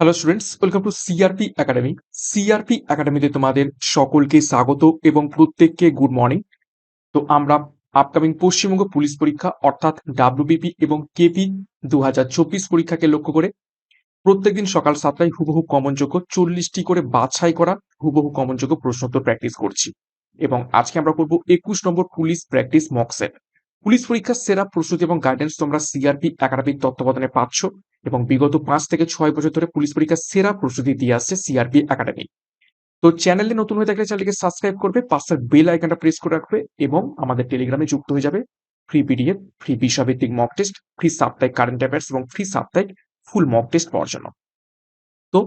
Hello students welcome to CRP academy CRP একাডেমিতে তোমাদের সকলকে স্বাগত এবং প্রত্যেককে গুড মর্নিং তো আমরা আপকামিং পশ্চিমবঙ্গ পুলিশ পরীক্ষা, অর্থাৎ ডাব্লিউবিপি এবং কেপি দু পরীক্ষাকে লক্ষ্য করে প্রত্যেকদিন সকাল সাতটায় হুবহু কমনযোগ্য চল্লিশটি করে বাছাই করা হুবহু কমনযোগ্য প্রশ্নোত্তর প্র্যাকটিস করছি। এবং আজকে আমরা করব একুশ নম্বর police practice mock set police পরীক্ষার সেরা প্রস্তুতি এবং গাইডেন্স তোমরা সিআরপি একাডেমির তত্ত্বাবধানে পাচ্ছ। এবং বিগত পাঁচ থেকে ছয় বছর ধরে পুলিশ পরীক্ষার সেরা প্রস্তুতি দিয়ে আসছে সিআরপি একাডেমি তো চ্যানেলে নতুন হয়ে থাকলে চ্যানেলকে সাবস্ক্রাইব করবে পাশের বেল আইকনটা প্রেস করে রাখবে এবং আমাদের টেলিগ্রামে যুক্ত হয়ে যাবে। ফ্রি পিডিএফ ফ্রি বিষয়ভিত্তিক মক টেস্ট ফ্রি সাপ্তাহিক কারেন্ট অ্যাফেয়ার্স এবং ফ্রি সাপ্তাহিক ফুল মক টেস্ট পাওয়ার জন্য। তো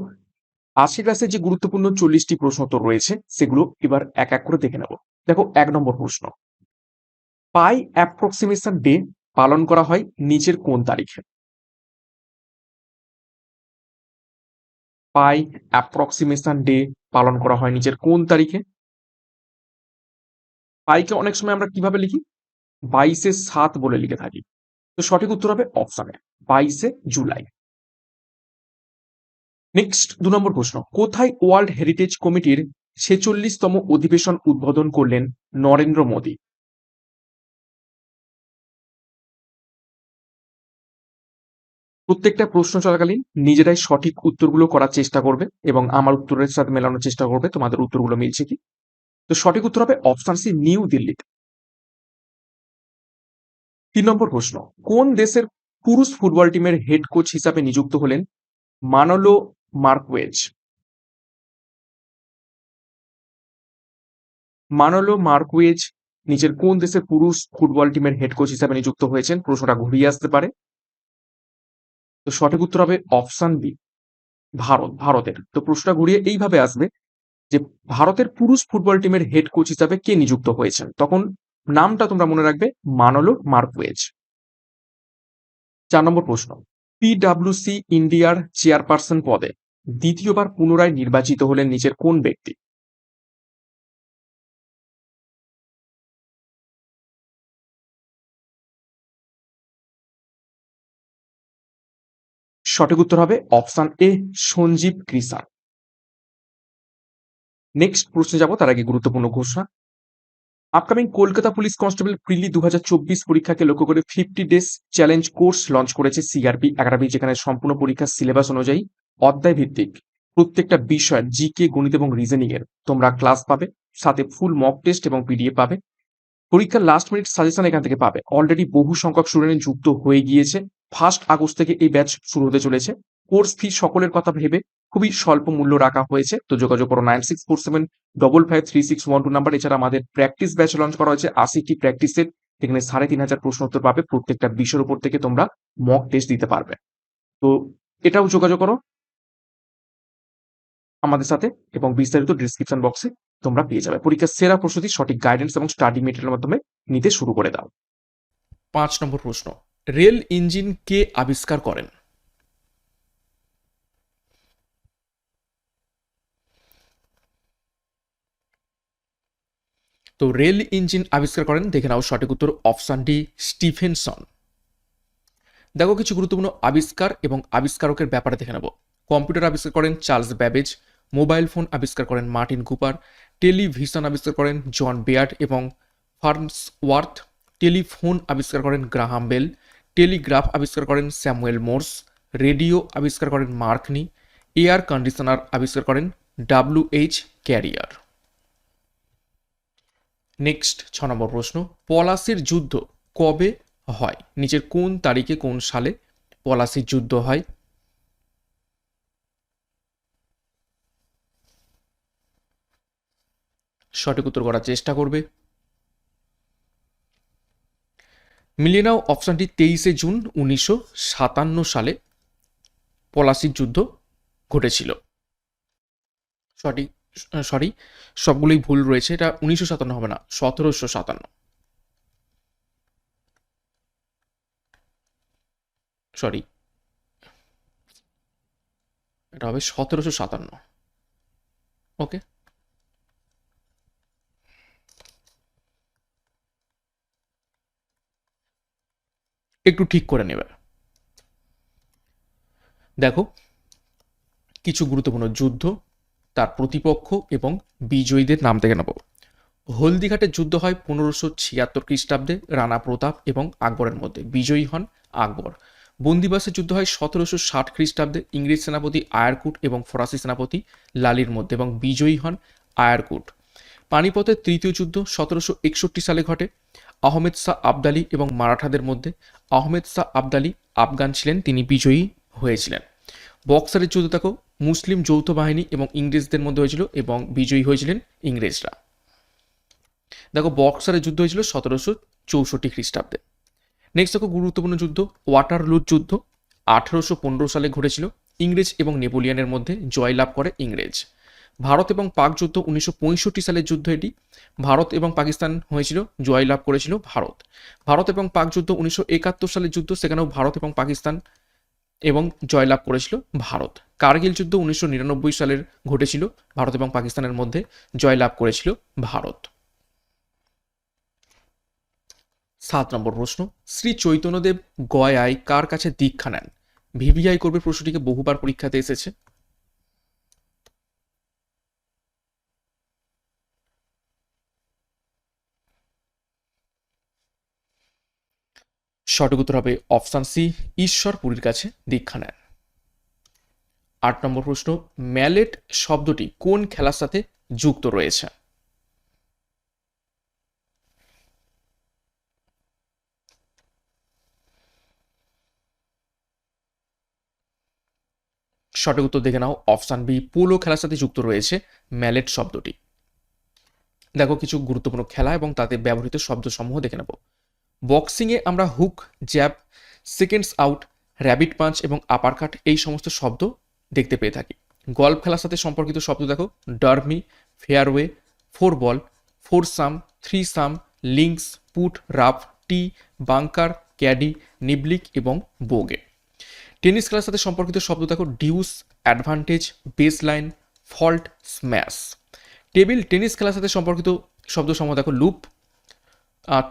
ক্লাসে যে গুরুত্বপূর্ণ চল্লিশটি প্রশ্ন তো রয়েছে, সেগুলো এবার এক এক করে দেখে নেব। দেখো, এক নম্বর প্রশ্ন। পাই অ্যাপ্রক্সিমেশন ডে পালন করা হয় নিচের কোন তারিখে? পাই অ্যাপ্রক্সিমেশন ডে পালন করা হয় নিচের কোন তারিখে? পাইকে অনেক সময় আমরা কীভাবে লিখি? বাইশে সাত বলে লিখে থাকি। তো সঠিক উত্তর হবে অপশনে বাইশে জুলাই। নেক্সট দু নম্বর প্রশ্ন। কোথায় ওয়ার্ল্ড হেরিটেজ কমিটির ছেচল্লিশতম অধিবেশন উদ্বোধন করলেন নরেন্দ্র মোদী? প্রত্যেকটা প্রশ্ন চলাকালীন নিজেরাই সঠিক উত্তরগুলো করার চেষ্টা করবে এবং আমার উত্তরের সাথে মেলানোর চেষ্টা করবে। তোমাদের উত্তরগুলো মিলছে কি? তো সঠিক উত্তর হবে অপশন সি, নিউ দিল্লিতে তিন নম্বর প্রশ্ন, কোন দেশের পুরুষ ফুটবল টিমের হেড কোচ হিসাবে নিযুক্ত হলেন মানলো মার্কওয়েজ মানলো মার্কওয়েজ নিজের কোন দেশের পুরুষ ফুটবল টিমের হেড কোচ হিসাবে নিযুক্ত হয়েছেন? প্রশ্নটা ঘুরিয়ে আসতে পারে। তো সঠিক উত্তর হবে অপশন বি, ভারত, ভারতের। তো প্রশ্নটা ঘুরিয়ে এইভাবে আসবে যে ভারতের পুরুষ ফুটবল টিমের হেড কোচ হিসাবে কে নিযুক্ত হয়েছেন? তখন নামটা তোমরা মনে রাখবে, মানলো মার্কওয়েজ চার নম্বর প্রশ্ন পিডাব্লিউসি ইন্ডিয়ার চেয়ারপারসন পদে দ্বিতীয়বার পুনরায় নির্বাচিত হলেন নিচের কোন ব্যক্তি? সঠিক উত্তর হবে option A, Sanjeev Krishan next প্রশ্নে যাব, তার আগে গুরুত্বপূর্ণ ঘোষণা। Upcoming Kolkata police constable prelim দুই হাজার চব্বিশ পরীক্ষাকে লক্ষ্য করে fifty days challenge course launch করেছে সিআরপি একাডেমি যেখানে সম্পূর্ণ পরীক্ষার সিলেবাস অনুযায়ী অধ্যায় ভিত্তিক প্রত্যেকটা বিষয়ের জিকে গণিত এবং রিজনিং এর তোমরা ক্লাস পাবে, সাথে ফুল মক টেস্ট এবং পিডিএফ পাবে। পরীক্ষার লাস্ট মিনিট সাজেশন এখান থেকে পাবে। অলরেডি বহু সংখ্যক স্টুডেন্ট যুক্ত হয়ে গিয়েছে। ফার্স্ট আগস্ট থেকে এই ব্যাচ শুরু হতে চলেছে। কোর্স ফি সকলের কথা ভেবে খুবই স্বল্প মূল্য রাখা হয়েছে। তো যোগাযোগ করো nine six four seven double five three six one two number এছাড়া আমাদের প্র্যাকটিস ব্যাচ লঞ্চ করা হয়েছে আশিটি প্র্যাকটিস সেট সাড়ে তিন হাজার প্রশ্ন উত্তর পাবে। প্রত্যেকটা বিষয়ের উপর থেকে তোমরা মক টেস্ট দিতে পারবে। তো এটাও যোগাযোগ করো আমাদের সাথে এবং বিস্তারিত ডিসক্রিপশন বক্সে তোমরা পেয়ে যাবে। পরীক্ষার সেরা প্রস্তুতি, সঠিক গাইডেন্স এবং স্টাডি মেটেরিয়ালের মাধ্যমে নিতে শুরু করে দাও। পাঁচ নম্বর প্রশ্ন। রেল ইঞ্জিন কে আবিষ্কার করেন? তো রেল ইঞ্জিন আবিষ্কার করেন, দেখে নাও সঠিক উত্তর, অপশন ডি, স্টিফেনসন। দেখো কিছু গুরুত্বপূর্ণ আবিষ্কার এবং আবিষ্কারকের ব্যাপারে দেখে নেব। কম্পিউটার আবিষ্কার করেন চার্লস ব্যাবেজ, মোবাইল ফোন আবিষ্কার করেন মার্টিন কুপার, টেলিভিশন আবিষ্কার করেন জন বেয়ার্ড এবং ফার্মসওয়ার্থ টেলিফোন আবিষ্কার করেন গ্রাহাম বেল টেলিগ্রাফ আবিষ্কার করেন স্যামুয়েল মোর্স, রেডিও আবিষ্কার করেন মার্কনি এয়ার কন্ডিশনার আবিষ্কার করেন ডাব্লিউ এইচ ক্যারিয়ার। নেক্সট, ছ নম্বর প্রশ্ন, পলাশির যুদ্ধ কবে হয়? নিচের কোন তারিখে, কোন সালে পলাশির যুদ্ধ হয়? সঠিক উত্তর করার চেষ্টা করবে মিলিয়ে অপশানটি তেইশে জুন উনিশশো সাতান্ন সালে পলাশির যুদ্ধ ঘটেছিল। সঠিক সরি, সবগুলোই ভুল রয়েছে, এটা উনিশশো সাতান্ন হবে না, সতেরোশো সাতান্ন। সরি, এটা হবে সতেরোশো সাতান্ন। ওকে? একটু ঠিক করে নেবে। দেখো, কিছু গুরুত্বপূর্ণ যুদ্ধ, তার প্রতিপক্ষ এবং বিজয়ীদের নাম থেকে নেব। হলদিঘাটের যুদ্ধ হয় পনেরোশো ছিয়াত্তর খ্রিস্টাব্দে রানা প্রতাপ এবং আকবরের মধ্যে। বিজয়ী হন আকবর। বন্দিবাসের যুদ্ধ হয় সতেরোশো ষাট খ্রিস্টাব্দে ইংরেজ সেনাপতি আয়ারকুট এবং ফরাসি সেনাপতি লালির মধ্যে এবং বিজয়ী হন আয়ারকুট। পানিপথের তৃতীয় যুদ্ধ সতেরোশো একষট্টি সালে ঘটে। আহমেদ শাহ আবদালি এবং মারাঠাদের মধ্যে আহমেদ শাহ আবদালি আফগান ছিলেন, তিনি বিজয়ী হয়েছিলেন। বক্সারের যুদ্ধ দেখো মুসলিম যৌথ বাহিনী এবং ইংরেজদের মধ্যে হয়েছিল এবং বিজয়ী হয়েছিলেন ইংরেজরা। দেখো, বক্সারের যুদ্ধ হয়েছিল সতেরোশো চৌষট্টি খ্রিস্টাব্দে। নেক্সট দেখো, গুরুত্বপূর্ণ যুদ্ধ, ওয়াটারলুর যুদ্ধ। আঠারোশো পনেরো সালে ঘটেছিল। ইংরেজ এবং নেপোলিয়ানের মধ্যে জয়লাভ করে ইংরেজ। ভারত এবং পাক যুদ্ধ উনিশশো পঁয়ষট্টি সালের যুদ্ধ এটি। ভারত এবং পাকিস্তান হয়েছিল, জয়লাভ করেছিল ভারত। ভারত এবং পাক যুদ্ধ উনিশশো একাত্তর সালের যুদ্ধ, সেখানেও ভারত এবং পাকিস্তান এবং জয়লাভ করেছিল ভারত। কার্গিল যুদ্ধ উনিশশো নিরানব্বই সালের ঘটেছিল, ভারত এবং পাকিস্তানের মধ্যে জয়লাভ করেছিল ভারত। সাত নম্বর প্রশ্ন, শ্রী চৈতন্যদেব গয়ায় কার কাছে দীক্ষা নেন? ভিভিআই করবে প্রশ্নটিকে বহুবার পরীক্ষাতে এসেছে। সঠিক উত্তর হবে অপশান সি, ঈশ্বর পুরীর কাছে দীক্ষা নেন। আট নম্বর প্রশ্ন, ম্যালেট শব্দটি কোন খেলার সাথে যুক্ত রয়েছে? সঠিক উত্তর দেখে নাও, অপশান বি, পোলো খেলার সাথে যুক্ত রয়েছে ম্যালেট শব্দটি। দেখো, কিছু গুরুত্বপূর্ণ খেলা এবং তাতে ব্যবহৃত শব্দসমূহ দেখে নেব। বক্সিংয়ে আমরা hook, jab, seconds out, rabbit punch এবং আপার কাট এই সমস্ত শব্দ দেখতে পেয়ে থাকি। গল্ফ খেলার সাথে সম্পর্কিত শব্দ দেখো। Dormie, fairway, four ball, foursome, threesome links putt, rough, tee, bunker, caddie, niblick এবং বোগে। টেনিস খেলার সাথে সম্পর্কিত শব্দ দেখো। Deuce, advantage baseline fault, smash. Table tennis খেলার সাথে সম্পর্কিত শব্দ সমূহ দেখো। লুপ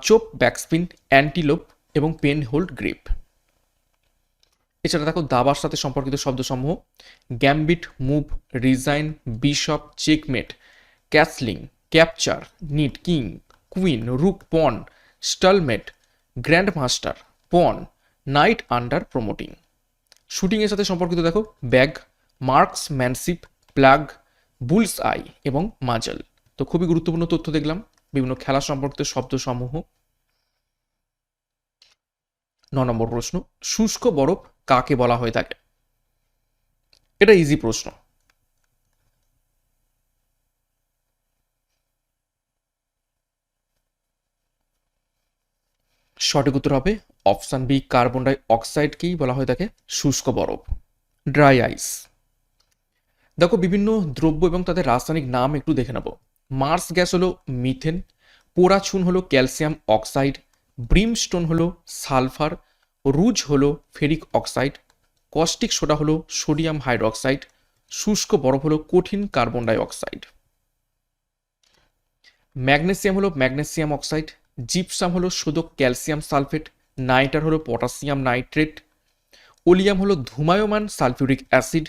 চোপ, ব্যাকস্পিন, অ্যান্টিলোপ এবং পেন হোল্ড গ্রিপ। এছাড়া দেখো, দাবার সাথে সম্পর্কিত শব্দসমূহ, gambit, move, resign, bishop, checkmate, castling, capture, NEET, king, queen, rook, pawn, stalemate grandmaster pawn, knight under promoting. শুটিংয়ের সাথে সম্পর্কিত দেখো, bag, marksmanship, plug, bull's eye এবং মাজল। তো খুবই গুরুত্বপূর্ণ তথ্য দেখলাম। বিভিন্ন খেলা সম্পর্কিত শব্দসমূহ। ন নম্বর প্রশ্ন, শুষ্ক বরফ কাকে বলা হয়ে থাকে? এটা ইজি প্রশ্ন। সঠিক উত্তর হবে অপশান বি, কার্বন ডাই অক্সাইডকেই বলা হয়ে থাকে? শুষ্ক বরফ। Dry ice. দেখো, বিভিন্ন দ্রব্য এবং তাদের রাসায়নিক নাম একটু দেখে নেব। মার্স গ্যাস হলো মিথেন পোড়াচুন হলো ক্যালসিয়াম অক্সাইড, ব্রিমস্টোন হলো সালফার, রুজ হলো ফেরিক অক্সাইড, কস্টিক সোডা হলো সোডিয়াম হাইড্রক্সাইড, শুষ্ক বরফ হলো কঠিন কার্বন ডাই অক্সাইড। ম্যাগনেসিয়াম হলো ম্যাগনেসিয়াম অক্সাইড, জিপসাম হলো শোধক ক্যালসিয়াম সালফেট, নাইটার হলো পটাশিয়াম নাইট্রেট, ওলিয়াম হলো ধুমায়মান সালফিউরিক অ্যাসিড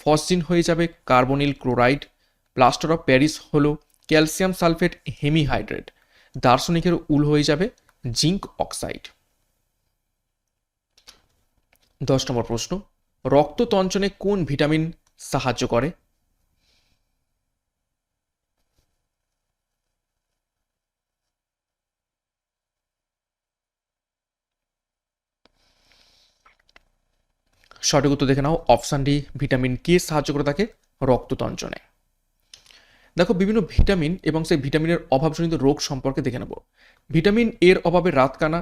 ফসিন হয়ে যাবে carbonyl chloride, plaster of Paris হলো ক্যালসিয়াম সালফেট হেমিহাইড্রেট, দার্শনিকের উল হয়ে যাবে জিঙ্ক অক্সাইড। দশ নম্বর প্রশ্ন, রক্ত তঞ্চনে কোন ভিটামিন সাহায্য করে? সঠিক উত্তর দেখে নাও, অপশান ডি, ভিটামিন কে সাহায্য করে থাকে রক্ততঞ্চনে দেখো বিভিন্ন ভিটামিন এবং সেই ভিটামিনের অভাবজনিত রোগ সম্পর্কে দেখে নেব। ভিটামিন এর অভাবে রাতকানা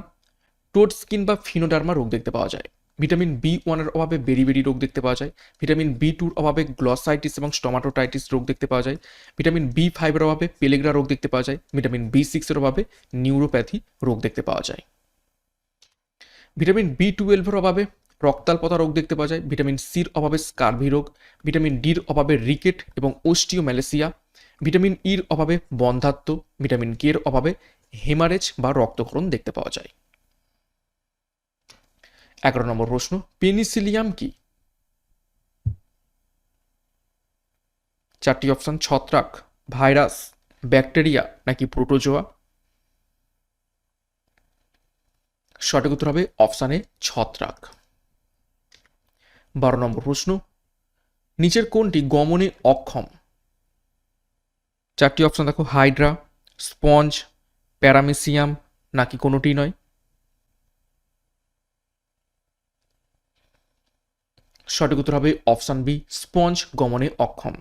টোট স্কিন বা ফিনোডার্মা রোগ দেখতে পাওয়া যায়। ভিটামিন বি ওয়ানের অভাবে বেরিবেরি রোগ দেখতে পাওয়া যায়। ভিটামিন বি টুর অভাবে গ্লসাইটিস এবং স্টোমাটোটাইটিস রোগ দেখতে পাওয়া যায়। ভিটামিন বি ফাইভের অভাবে পেলেগ্রা রোগ দেখতে পাওয়া যায়। ভিটামিন বি সিক্সের অভাবে নিউরোপ্যাথি রোগ দেখতে পাওয়া যায়। ভিটামিন বি টুয়েলভের অভাবে রক্তাল্পতা রোগ দেখতে পাওয়া যায়। ভিটামিন সির অভাবে স্কার্ভি রোগ। ভিটামিন ডির অভাবে রিকেট এবং ওস্টিওম্যালেসিয়া ভিটামিন ইর অভাবে বন্ধাত্ম, ভিটামিন কে এর অভাবে হেমারেজ বা রক্তক্ষরণ দেখতে পাওয়া যায়। এগারো নম্বর প্রশ্ন, পেনিসিলিয়াম কি? চারটি অপশান, ছত্রাক, ভাইরাস, ব্যাকটেরিয়া নাকি প্রোটোজোয়া? সঠিক উত্তর হবে অপশানে ছত্রাক। বারো নম্বর প্রশ্ন, নিচের কোনটি গমনে অক্ষম? চারটি অপশান দেখো হাইড্রা স্পঞ্জ প্যারামেসিয়াম নাকি কোনোটি নয়? সঠিক উত্তর হবে অপশান বি স্পঞ্জ গমনে অক্ষম।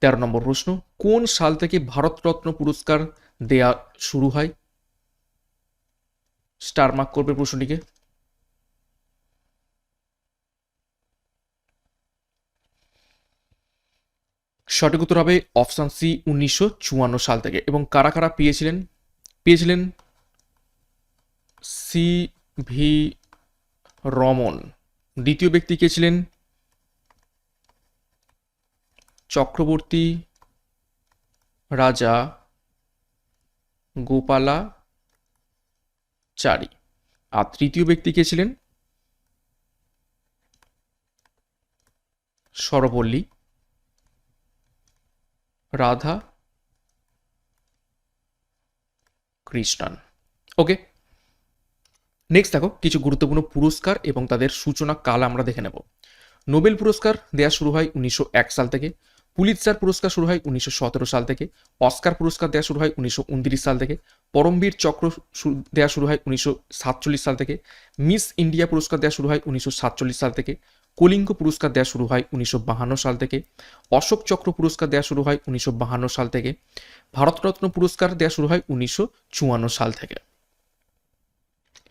তেরো নম্বর প্রশ্ন, কোন সাল থেকে ভারতরত্ন পুরস্কার দেয়া শুরু হয়? স্টার মার্ক করবে প্রশ্নটিকে। সঠিক উত্তর হবে অপশান সি, উনিশশো চুয়ান্ন সাল থেকে। এবং কারা কারা পেয়েছিলেন? পেয়েছিলেন সি ভি রমন। দ্বিতীয় ব্যক্তি কে ছিলেন? চক্রবর্তী রাজা গোপালা চারি। আর তৃতীয় ব্যক্তি কে ছিলেন? Sarvepalli. Radhakrishnan. Okay next দেখো, কিছু গুরুত্বপূর্ণ পুরস্কার এবং তাদের সূচনা কাল আমরা দেখে নেব। নোবেল পুরস্কার দেওয়া শুরু হয় উনিশশো এক সাল থেকে পুলিৎসার পুরস্কার শুরু হয় উনিশশো সতেরো সাল থেকে, অস্কার পুরস্কার দেওয়া শুরু হয় উনিশশো উনত্রিশ সাল থেকে, পরমবীর চক্র দেওয়া শুরু হয় উনিশশো সাতচল্লিশ সাল থেকে, মিস ইন্ডিয়া পুরস্কার দেওয়া শুরু হয় উনিশশো সাতচল্লিশ সাল থেকে কলিঙ্গ পুরস্কার দেওয়া শুরু হয় উনিশশো সাল থেকে। অশোক চক্র পুরস্কার দেওয়া শুরু হয় উনিশশো সাল থেকে। ভারতরত্ন পুরস্কার দেওয়া শুরু হয় উনিশশো চুয়ান্ন সাল থেকে।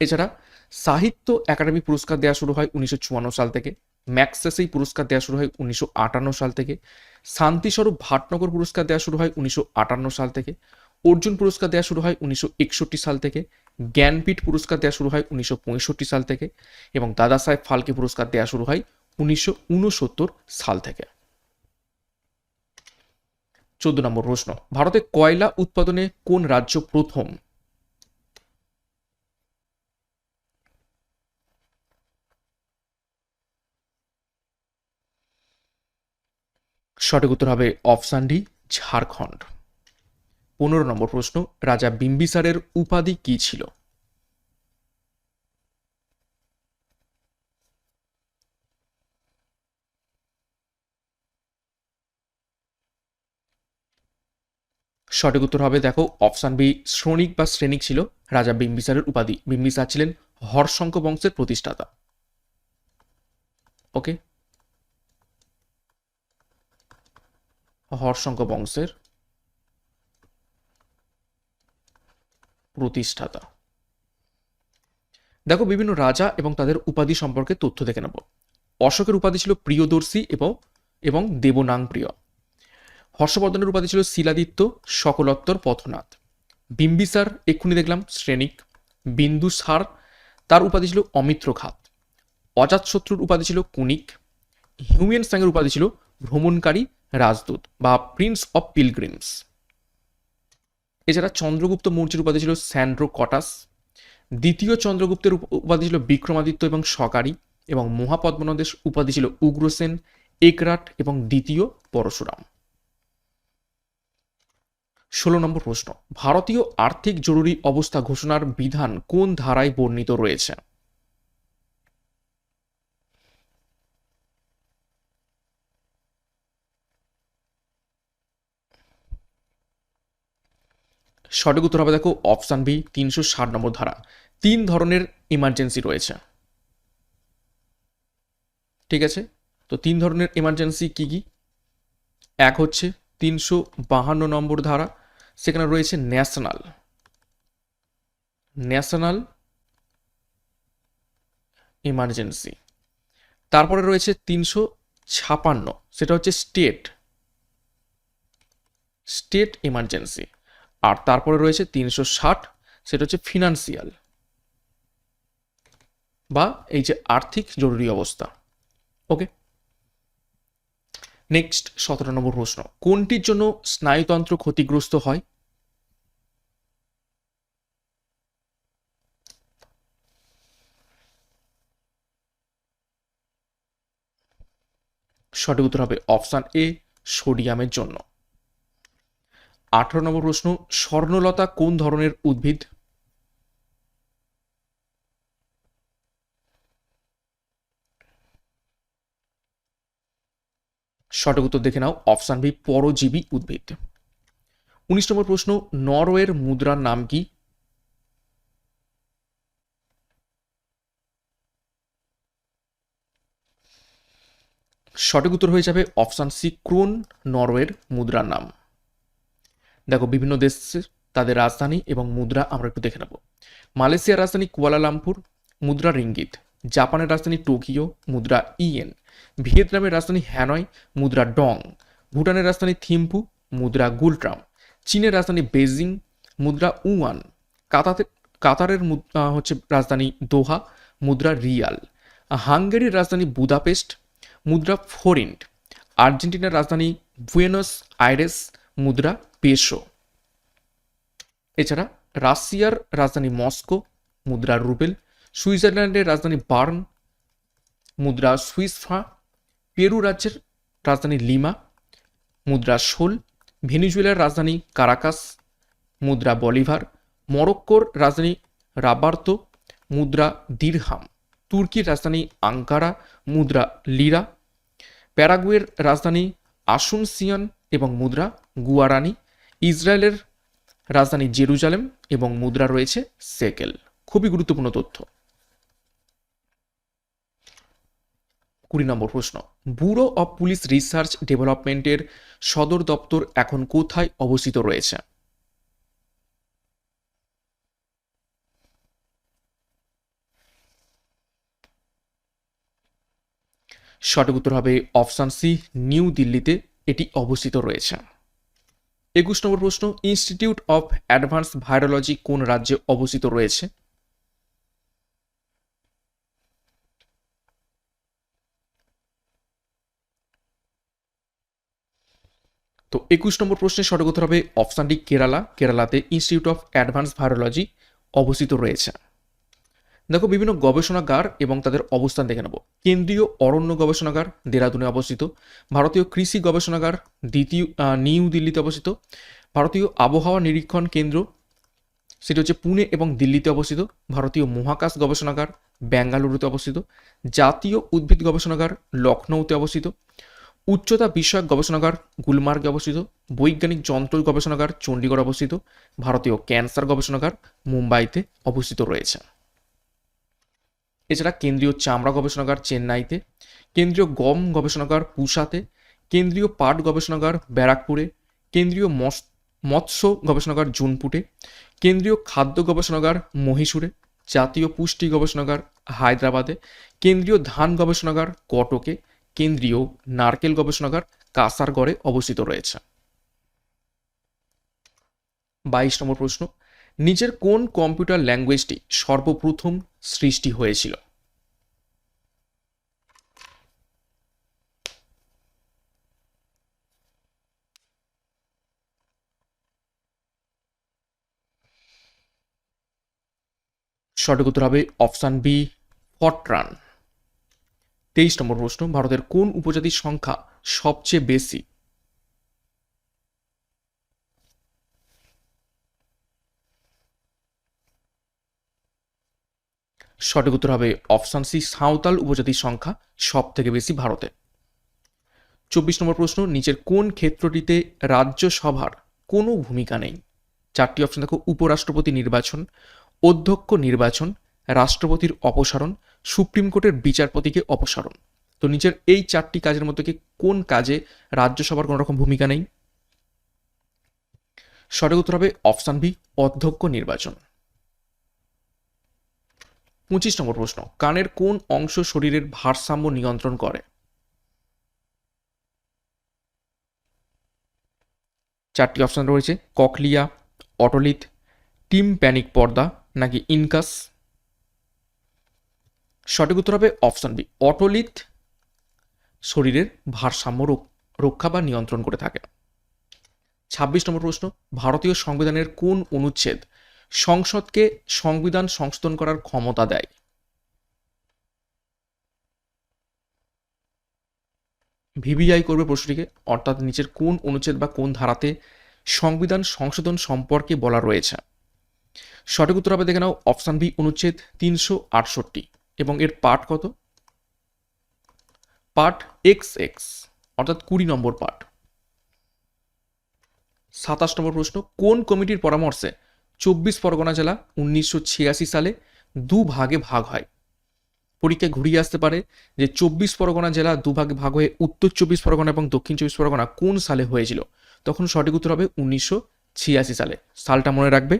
এছাড়া সাহিত্য একাডেমি পুরস্কার দেওয়া শুরু হয় উনিশশো চুয়ান্ন সাল থেকে। ম্যাক্সেসেই পুরস্কার দেওয়া শুরু হয় উনিশশো আটান্ন সাল থেকে। শান্তিস্বরূপ ভাটনগর পুরস্কার দেওয়া শুরু হয় উনিশশো আটান্ন সাল থেকে। অর্জুন পুরস্কার দেওয়া শুরু হয় উনিশশো একষট্টি সাল থেকে। জ্ঞানপীঠ পুরস্কার দেওয়া শুরু হয় উনিশশো পঁয়ষট্টি সাল থেকে। এবং দাদা সাহেব ফালকে পুরস্কার দেওয়া শুরু হয় উনিশশো উনসত্তর সাল থেকে। চোদ্দ নম্বর প্রশ্ন, ভারতে কয়লা উৎপাদনে কোন রাজ্য প্রথম? সঠিক উত্তর হবে অপশান ডি, ঝাড়খণ্ড। পনেরো নম্বর প্রশ্ন, রাজা বিম্বিসারের উপাধি কি ছিল? সঠিক উত্তর হবে, দেখো, অপশান বি শ্রমিক বা শ্রেণিক ছিল রাজা বিম্বিসারের উপাধি। বিম্বিসার ছিলেন হর্ষঙ্ক বংশের প্রতিষ্ঠাতা। ওকে? হর্ষঙ্ক বংশের প্রতিষ্ঠাতা। দেখো, বিভিন্ন রাজা এবং তাদের উপাধি সম্পর্কে তথ্য দেখে নেব। অশোকের উপাধি ছিল প্রিয়দর্শী এবং এবং দেবনাং প্রিয়। হর্ষবর্ধনের উপাধি ছিল শিলাদিত্য সকলোত্তর পথনাথ। বিম্বিসার, এক্ষুনি দেখলাম, শ্রেণিক। বিন্দুসার তার উপাধি ছিল অমিত্র খাত অজাতশত্রুর উপাধি ছিল কুনিক হিউমেন স্যাংয়ের উপাধি ছিল ভ্রমণকারী রাজদূত বা প্রিন্স অফ পিলগ্রিমস। এছাড়া চন্দ্রগুপ্ত মৌর্যের উপাধি ছিল স্যান্ড্রো কটাস। দ্বিতীয় চন্দ্রগুপ্তের উপাধি ছিল বিক্রমাদিত্য এবং সকারি এবং মহাপদ্মনদের উপাধি ছিল উগ্রসেন, একরাট এবং দ্বিতীয় পরশুরাম। ষোলো নম্বর প্রশ্ন, ভারতীয় আর্থিক জরুরি অবস্থা ঘোষণার বিধান কোন ধারায় বর্ণিত রয়েছে? সঠিক উত্তর হবে দেখো, অপশান বি, তিনশো ষাট নম্বর ধারা। তিন ধরনের ইমার্জেন্সি রয়েছে। ঠিক আছে? তো তিন ধরনের ইমার্জেন্সি কি কি? এক হচ্ছে তিনশো বাহান্ন নম্বর ধারা সেখানে রয়েছে ন্যাশনাল। National emergency. তারপরে রয়েছে তিনশো ছাপান্ন। সেটা হচ্ছে স্টেট। State emergency. আর তারপরে রয়েছে তিনশো ষাট। সেটা হচ্ছে ফিনান্সিয়াল। বা এই যে আর্থিক জরুরি অবস্থা। ওকে? নেক্সট সতেরো নম্বর প্রশ্ন, কোনটির জন্য স্নায়ুতন্ত্র ক্ষতিগ্রস্ত হয়? সঠিক উত্তর হবে অপশান এ, সোডিয়ামের জন্য। আঠারো নম্বর প্রশ্ন, স্বর্ণলতা কোন ধরনের উদ্ভিদ? সঠিক উত্তর দেখে নাও, অপশান বি, পরজীবী উদ্ভিদ। উনিশ নম্বর প্রশ্ন, নরওয়ের মুদ্রার নাম কি? সঠিক উত্তর হয়ে যাবে অপশান সি, ক্রোন, নরওয়ের মুদ্রার নাম। দেখো, বিভিন্ন দেশে তাদের রাজধানী এবং মুদ্রা আমরা একটু দেখে নেব। মালয়েশিয়ার রাজধানী কুয়ালালামপুর, মুদ্রা রিঙ্গিত। জাপানের রাজধানী টোকিও, মুদ্রা ইয়েন। ভিয়েতনামের রাজধানী হ্যানয়, মুদ্রা ডং। ভুটানের রাজধানী থিম্পু, মুদ্রা গুলট্রাম। চীনের রাজধানী বেজিং মুদ্রা উয়ান। কাতাতে কাতারের হচ্ছে রাজধানী দোহা, মুদ্রা রিয়াল। হাঙ্গেরির রাজধানী বুদাপেস্ট, মুদ্রা ফোরিন্ট আর্জেন্টিনার রাজধানী বুয়েনোস আইরেস, মুদ্রা পেশো। এছাড়া রাশিয়ার রাজধানী মস্কো, মুদ্রা রুবেল। সুইজারল্যান্ডের রাজধানী বার্ন, মুদ্রা সুইস ফ্রা পেরু রাজ্যের রাজধানী লিমা, মুদ্রা শোল, ভেনিজুয়েলার রাজধানী কারাকাস, মুদ্রা বলিভার, মরক্কোর রাজধানী রাবার্তো, মুদ্রা দিরহাম, তুর্কির রাজধানী আঙ্কারা, মুদ্রা লিরা, প্যারাগুয়ের রাজধানী আসুনসিয়ান এবং মুদ্রা গুয়ারানি, ইসরায়েলের রাজধানী জেরুজালেম এবং মুদ্রা রয়েছে সেকেল। খুবই গুরুত্বপূর্ণ তথ্য। কুড়ি নম্বর প্রশ্ন। ব্যুরো অব পুলিশ রিসার্চ ডেভেলপমেন্টের সদর দপ্তর এখন কোথায় অবস্থিত রয়েছে? সঠিক উত্তর হবে অপশান সি, নিউ দিল্লিতে এটি অবস্থিত রয়েছে। একুশ নম্বর প্রশ্ন, ইনস্টিটিউট অফ অ্যাডভান্স ভাইরোলজি কোন রাজ্যে অবস্থিত রয়েছে? তো একুশ নম্বর প্রশ্নের সঠিক উত্তর হবে। অপশান ডি কেরালা কেরালাতে ইনস্টিটিউট অফ অ্যাডভান্স ভাইরোলজি অবস্থিত রয়েছে। দেখো, বিভিন্ন গবেষণাগার এবং তাদের অবস্থান দেখে নেব। কেন্দ্রীয় অরণ্য গবেষণাগার দেরাদুনে অবস্থিত। ভারতীয় কৃষি গবেষণাগার দ্বিতীয় নিউ দিল্লিতে অবস্থিত। ভারতীয় আবহাওয়া নিরীক্ষণ কেন্দ্র, সেটি হচ্ছে পুনে এবং দিল্লিতে অবস্থিত। ভারতীয় মহাকাশ গবেষণাগার বেঙ্গালুরুতে অবস্থিত। জাতীয় উদ্ভিদ গবেষণাগার লখনৌতে অবস্থিত। উচ্চতা বিষয়ক গবেষণাগার গুলমার্গে অবস্থিত, বৈজ্ঞানিক যন্ত্র গবেষণাগার চণ্ডীগড় অবস্থিত, ভারতীয় ক্যান্সার গবেষণাগার মুম্বাইতে অবস্থিত রয়েছে। এছাড়া কেন্দ্রীয় চামড়া গবেষণাগার চেন্নাইতে, কেন্দ্রীয় গম গবেষণাগার পুসাতে কেন্দ্রীয় পাট গবেষণাগার ব্যারাকপুরে, কেন্দ্রীয় মৎস- মৎস্য গবেষণাগার জুনপুটে, কেন্দ্রীয় খাদ্য গবেষণাগার মহীশূরে, জাতীয় পুষ্টি গবেষণাগার হায়দ্রাবাদে, কেন্দ্রীয় ধান গবেষণাগার কটকে কেন্দ্রীয় নারকেল গবেষণাগার কাসারগড়ে অবস্থিত রয়েছে। বাইশ নম্বর প্রশ্ন, নিচের কোন কম্পিউটার ল্যাঙ্গুয়েজটি সর্বপ্রথম সৃষ্টি হয়েছিল? সঠিক উত্তর হবে অপশান বি, ফটরান। তেইশ নম্বর প্রশ্ন, ভারতের কোন উপজাতির সংখ্যা সবচেয়ে বেশি? সঠিক উত্তর হবে অপশান সি, সাঁওতাল উপজাতির সংখ্যা সব থেকে বেশি ভারতে চব্বিশ নম্বর প্রশ্ন, নিচের কোন ক্ষেত্রটিতে রাজ্যসভার কোনো ভূমিকা নেই? চারটি অপশন দেখো, উপরাষ্ট্রপতি নির্বাচন, অধ্যক্ষ নির্বাচন রাষ্ট্রপতির অপসারণ, সুপ্রিম কোর্টের বিচারপতিকে অপসারণ। তো নিচের এই চারটি কাজের মধ্যে কি কোন কাজে রাজ্যসভার কোনো রকম ভূমিকা নেই? সঠিক উত্তর হবে অপশান বি, অধ্যক্ষ নির্বাচন। পঁচিশ নম্বর প্রশ্ন, কানের কোন অংশ শরীরের ভারসাম্য নিয়ন্ত্রণ করে? চারটি অপশন রয়েছে, ককলিয়া, অটোলিথ টিম প্যানিক পর্দা নাকি ইনকাস? সঠিক উত্তর হবে অপশন বি অটোলিথ শরীরের ভারসাম্য রক- রক্ষা বা নিয়ন্ত্রণ করে থাকে। ছাব্বিশ নম্বর প্রশ্ন, ভারতীয় সংবিধানের কোন অনুচ্ছেদ সংসদকে সংবিধান সংশোধন করার ক্ষমতা দেয়? ভিভিআই করবে প্রশ্নটিকে, অর্থাৎ নিচের কোন অনুচ্ছেদ বা কোন ধারাতে সংবিধান সংশোধন সম্পর্কে বলা রয়েছে? সঠিক উত্তর হবে দেখে নাও, অপশান বি অনুচ্ছেদ তিনশো আটষট্টি। এবং এর পার্ট কত? পার্ট এক্স এক্স, অর্থাৎ কুড়ি নম্বর পার্ট। সাতাশ নম্বর প্রশ্ন, কোন কমিটির পরামর্শে চব্বিশ পরগনা জেলা উনিশশো ছিয়াশি সালে দু ভাগে ভাগ হয়? পরীক্ষায় ঘুরিয়ে আসতে পারে যে চব্বিশ পরগনা জেলা দুভাগে ভাগ হয়ে উত্তর চব্বিশ পরগনা এবং দক্ষিণ চব্বিশ পরগনা কোন সালে হয়েছিল? তখন সঠিক উত্তর হবে উনিশশো ছিয়াশি সালে। সালটা মনে রাখবে।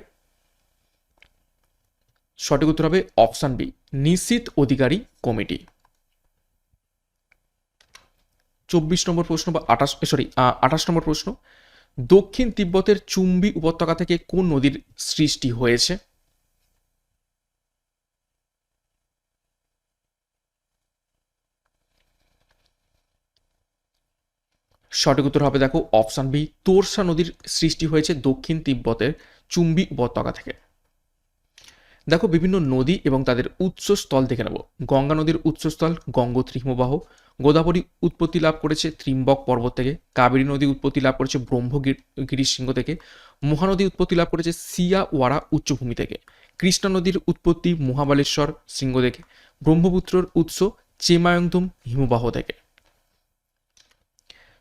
সঠিক উত্তর হবে অপশান বি, নিশ্চিত অধিকারী কমিটি। চব্বিশ নম্বর প্রশ্ন বা আঠাশ সরি আঠাশ নম্বর প্রশ্ন, দক্ষিণ তিব্বতের চুম্বি উপত্যকা থেকে কোন নদীর সৃষ্টি হয়েছে? সঠিক উত্তর হবে দেখো অপশান বি, তোরসা নদীর সৃষ্টি হয়েছে দক্ষিণ তিব্বতের চুম্বি উপত্যকা থেকে। দেখো, বিভিন্ন নদী এবং তাদের উৎসস্থল দেখে নেব। গঙ্গা নদীর উৎসস্থল, গঙ্গোত্রী হিমবাহ। গোদাবরী উৎপত্তি লাভ করেছে ত্রিম্বক পর্বত থেকে। কাবেরী নদী উৎপত্তি লাভ করেছে ব্রহ্মগিরি সিংহ থেকে। মহানদী উৎপত্তি লাভ করেছে সিয়াওয়াড়া উচ্চভূমি থেকে। কৃষ্ণা নদীর উৎপত্তি মহাবালেশ্বর শৃঙ্গ থেকে। ব্রহ্মপুত্রর উৎস চেমায়ংতুম হিমবাহ থেকে।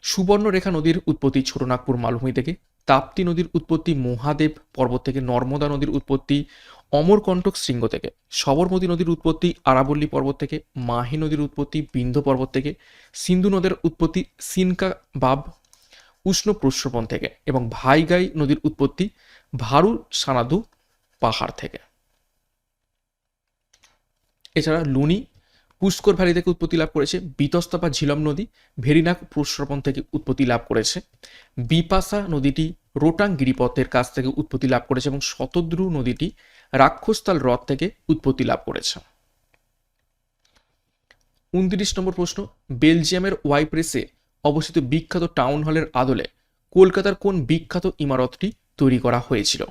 সুবর্ণরেখা নদীর উৎপত্তি ছোটনাগপুর মালভূমি থেকে। তাপ্তি নদীর উৎপত্তি মহাদেব পর্বত থেকে। নর্মদা নদীর উৎপত্তি অমরকণ্টক শৃঙ্গ থেকে সবরমতী নদীর উৎপত্তি আরাবল্লী পর্বত থেকে, মাহি নদীর উৎপত্তি বিন্ধ পর্বত থেকে, সিন্ধু নদের উৎপত্তি সিনকা বাব উষ্ণ প্রস্রবণ থেকে এবং ভাইগাই নদীর উৎপত্তি ভারু সানাদু পাহাড় থেকে। এছাড়া লুনি পুষ্কর ভ্যালি থেকে উৎপত্তি লাভ করেছে বিতস্তা বা ঝিলম নদী ভেরিনাক প্রস্রবণ থেকে উৎপত্তি লাভ করেছে বিপাশা নদীটি রোটাং গিরিপথের কাছ থেকে উৎপত্তি লাভ করেছে এবং শতদ্রু নদীটি রাক্ষসতাল হ্রদ থেকে উৎপত্তি লাভ করেছে। উনত্রিশ নম্বর প্রশ্ন, বেলজিয়ামের ওয়াইপ্রেসে অবস্থিত বিখ্যাত টাউন হলের আদলে কলকাতার কোন বিখ্যাত ইমারতটি তৈরি করা হয়েছিল?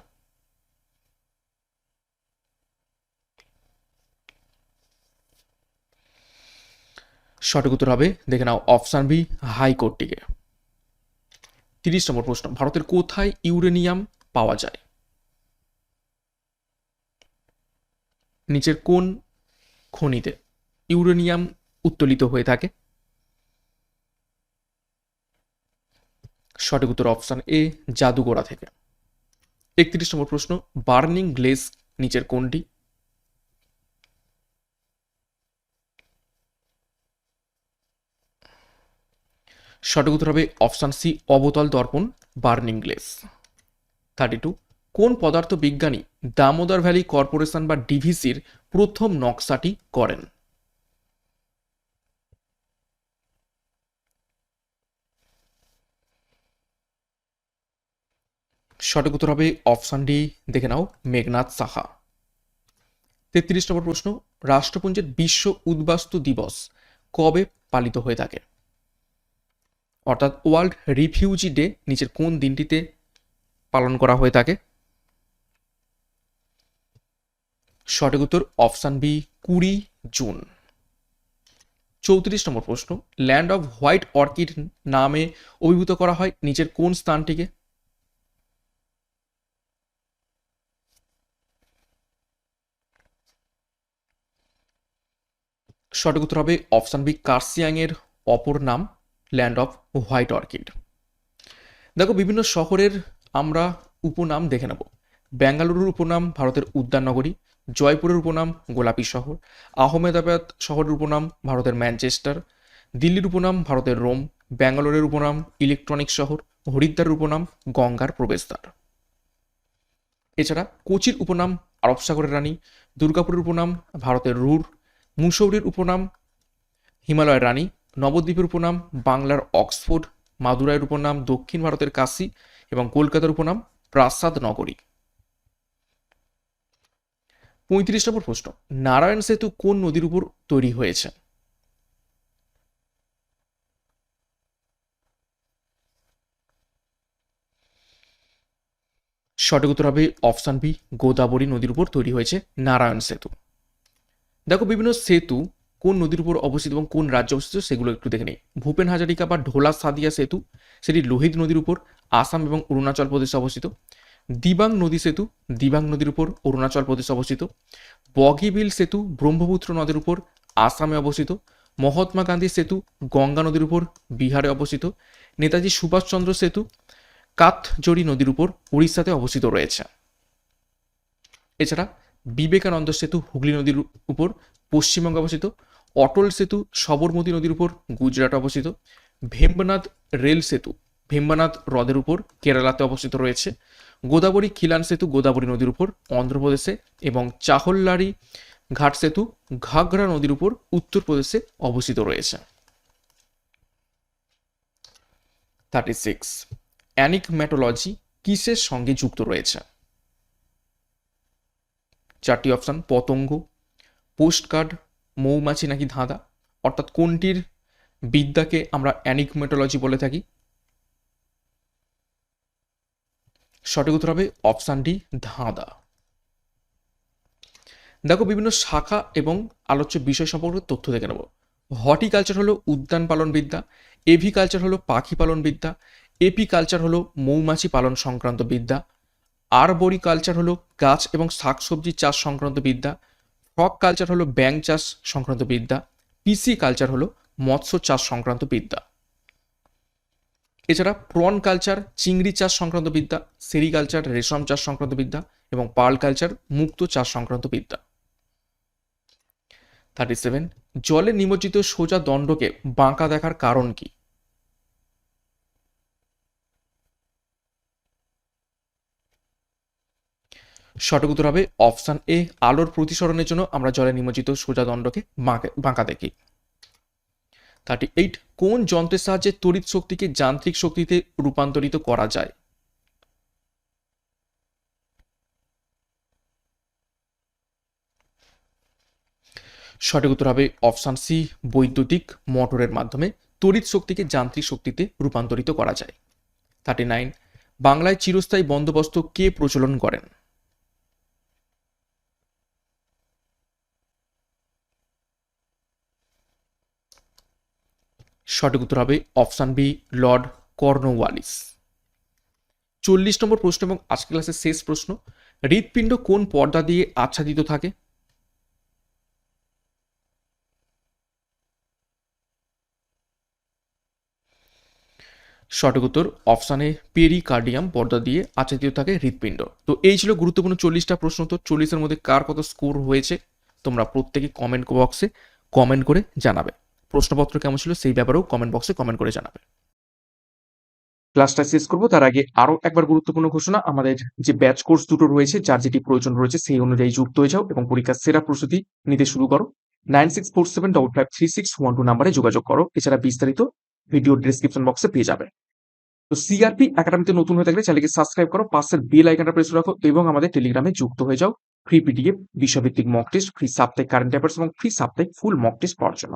সঠিক উত্তর হবে, দেখে নাও অপশান বি, হাইকোর্টটিকে। তিরিশ নম্বর প্রশ্ন, ভারতের কোথায় ইউরেনিয়াম পাওয়া যায়? নিচের কোন খনিতে ইউরেনিয়াম উত্তোলিত হয়ে থাকে? সঠিক উত্তর অপশান এ, জাদুগোড়া থেকে। একত্রিশ নম্বর প্রশ্ন, বার্নিং গ্লেস নিচের কোনটি? সঠিক উত্তর হবে অপশান সি, অবতল দর্পণ, বার্নিং গ্লেস। থার্টি টু কোন পদার্থ বিজ্ঞানী দামোদর ভ্যালি কর্পোরেশন বা ডিভিসির প্রথম নকশাটি করেন? সঠিক উত্তর হবে অপশান ডি, দেখে নাও, মেঘনাথ সাহা। তেত্রিশ নম্বর প্রশ্ন, রাষ্ট্রপুঞ্জের বিশ্ব উদ্বাস্তু দিবস কবে পালিত হয়ে থাকে? অর্থাৎ ওয়ার্ল্ড রিফিউজি ডে নিচের কোন দিনটিতে পালন করা হয়ে থাকে? সঠিক উত্তর অপশান বি, কুড়ি, জুন। চৌত্রিশ নম্বর প্রশ্ন, ল্যান্ড অফ হোয়াইট অর্কিড নামে অভিভূত করা হয় নিচের কোন স্থানটিকে? সঠিক উত্তর হবে অপশান বি কার্সিয়াং এর অপর নাম, ল্যান্ড অফ হোয়াইট অর্কিড। দেখো, বিভিন্ন শহরের আমরা উপনাম দেখে নেব। বেঙ্গালুরুর উপনাম ভারতের উদ্যাননগরী জয়পুরের উপনাম গোলাপী শহর, আহমেদাবাদ শহরের উপনাম ভারতের ম্যানচেস্টার, দিল্লির উপনাম ভারতের রোম, ব্যাঙ্গালোরের উপনাম ইলেকট্রনিক শহর, হরিদ্বারের উপনাম গঙ্গার প্রবেশদ্বার। এছাড়া কোচির উপনাম আরব সাগরের রানী, দুর্গাপুরের উপনাম ভারতের রুর, মুসৌরির উপনাম হিমালয়ের রানী, নবদ্বীপের উপনাম বাংলার অক্সফোর্ড, মাদুরাইয়ের উপনাম দক্ষিণ ভারতের কাশী এবং কলকাতার উপনাম প্রাসাদ নগরী পঁয়ত্রিশ নম্বর প্রশ্ন। নারায়ণ সেতু কোন নদীর উপর তৈরি হয়েছে? সঠিক উত্তর হবে অপশান বি, গোদাবরী নদীর উপর তৈরি হয়েছে নারায়ণ সেতু। দেখো, বিভিন্ন সেতু কোন নদীর উপর অবস্থিত এবং কোন রাজ্যে অবস্থিত সেগুলো একটু দেখে নিই। ভূপেন হাজারিকা বা ঢোলা সাদিয়া সেতু, সেটি লোহিত নদীর উপর, আসাম এবং অরুণাচল প্রদেশে অবস্থিত। দিবাং নদী সেতু, দিবাং নদীর উপর অরুণাচল প্রদেশে অবস্থিত, বগিবিল সেতু, ব্রহ্মপুত্র নদীর উপর আসামে অবস্থিত, মহাত্মা গান্ধী সেতু, গঙ্গা নদীর উপর বিহারে অবস্থিত, নেতাজি সুভাষচন্দ্র সেতু, কাতজড়ি নদীর উপর উড়িষ্যাতে অবস্থিত রয়েছে। এছাড়া বিবেকানন্দ সেতু, হুগলি নদীর উপর পশ্চিমবঙ্গে অবস্থিত, অটল সেতু, সবরমতী নদীর উপর গুজরাট অবস্থিত, ভেম্বনাথ রেল সেতু, ভেম্বানাথ হ্রদের উপর কেরালাতে অবস্থিত রয়েছে গোদাবরী খিলান সেতু গোদাবরী নদীর উপর অন্ধ্রপ্রদেশে এবং চাহল্লারি ঘাট সেতু ঘাগরা নদীর উপর উত্তরপ্রদেশে অবস্থিত রয়েছে। থার্টি সিক্স অ্যানিকম্যাটোলজি কিসের সঙ্গে যুক্ত রয়েছে? চারটি অপশান, পতঙ্গ, পোস্টকার্ড, মৌমাছি নাকি ধাঁধা? অর্থাৎ কোনটির বিদ্যাকে আমরা অ্যানিকমেটোলজি বলে থাকি? সঠিক উত্তর হবে অপশান ডি, ধাঁধা। দেখো, বিভিন্ন শাখা এবং আলোচ্য বিষয় সম্পর্কে তথ্য দেখে নেব। হর্টিকালচার হলো উদ্যান পালন বিদ্যা, এভি কালচার হলো পাখি পালন বিদ্যা, এপি কালচার হলো মৌমাছি পালন সংক্রান্ত বিদ্যা, আরবরি কালচার হলো গাছ এবং শাকসবজি চাষ সংক্রান্ত বিদ্যা, ফ্রক কালচার হলো ব্যাং চাষ সংক্রান্ত বিদ্যা, পিসি কালচার হলো মৎস্য চাষ সংক্রান্ত বিদ্যা। এছাড়া প্রন কালচার, চিংড়ি চাষ সংক্রান্ত বিদ্যা সেরিকালচার রেশম চাষ সংক্রান্ত বিদ্যা এবং পার্ল কালচার, মুক্ত চাষ সংক্রান্ত বিদ্যা। থার্টি সেভেন জলে নিমজ্জিত সোজা দণ্ডকে বাঁকা দেখার কারণ কি? সঠিক উত্তর হবে অপশান এ, আলোর প্রতিসরণের জন্য আমরা জলে নিমজ্জিত সোজা দণ্ডকে বাঁকা দেখি। থার্টি এইট, কোন যন্ত্রের সাহায্যে তড়িৎ শক্তিকে যান্ত্রিক শক্তিতে রূপান্তরিত করা যায়? সঠিক উত্তর হবে অপশান সি, বৈদ্যুতিক মোটরের মাধ্যমে তড়িৎ শক্তিকে যান্ত্রিক শক্তিতে রূপান্তরিত করা যায়। থার্টি নাইন, বাংলায় চিরস্থায়ী বন্দোবস্ত কে প্রচলন করেন? সঠিক উত্তর হবে অপশান বি, লর্ড কর্নওয়ালিস। চল্লিশ নম্বর প্রশ্ন এবং আজকের ক্লাসের শেষ প্রশ্ন, হৃৎপিণ্ড কোন পর্দা দিয়ে আচ্ছাদিত থাকে? সঠিক উত্তর অপশানে পেরিকার্ডিয়াম পর্দা দিয়ে আচ্ছাদিত থাকে হৃৎপিণ্ড। তো এই ছিল গুরুত্বপূর্ণ চল্লিশটা প্রশ্ন, তো চল্লিশের মধ্যে কার কত স্কোর হয়েছে, তোমরা প্রত্যেকে কমেন্ট বক্সে কমেন্ট করে জানাবে। প্রশ্নপত্র কেমন ছিল সেই ব্যাপারেও কমেন্ট বক্সে কমেন্ট করে জানাবে। ক্লাসটা শেষ করব, তার আগে আরও একবার গুরুত্বপূর্ণ ঘোষণা, আমাদের যে ব্যাচ কোর্স দুটো রয়েছে, যার যেটি প্রয়োজন রয়েছে সেই অনুযায়ী যুক্ত হয়ে যাও এবং পরীক্ষার সেরা প্রস্তুতি নিতে শুরু করো। Nine six four seven double five three six one two নাম্বারে যোগাযোগ করো, এছাড়া বিস্তারিত ভিডিও ডিসক্রিপশন বক্সে পেয়ে যাবে। তো সিআরপি একাডেমিতে নতুন হয়ে থাকলে চ্যানেলকে সাবস্ক্রাইব করো, পাশের বেল আইকনটা প্রেস রাখো এবং আমাদের টেলিগ্রামে যুক্ত হয়ে যাও। ফ্রি পিডিএফ বিষয়ভিত্তিক মক টেস্ট ফ্রি সাপ্তাহিক কারেন্ট অ্যাফেয়ার্স এবং ফ্রি সাপ্তাহিক ফুল মক টেস্ট পাওয়ার জন্য।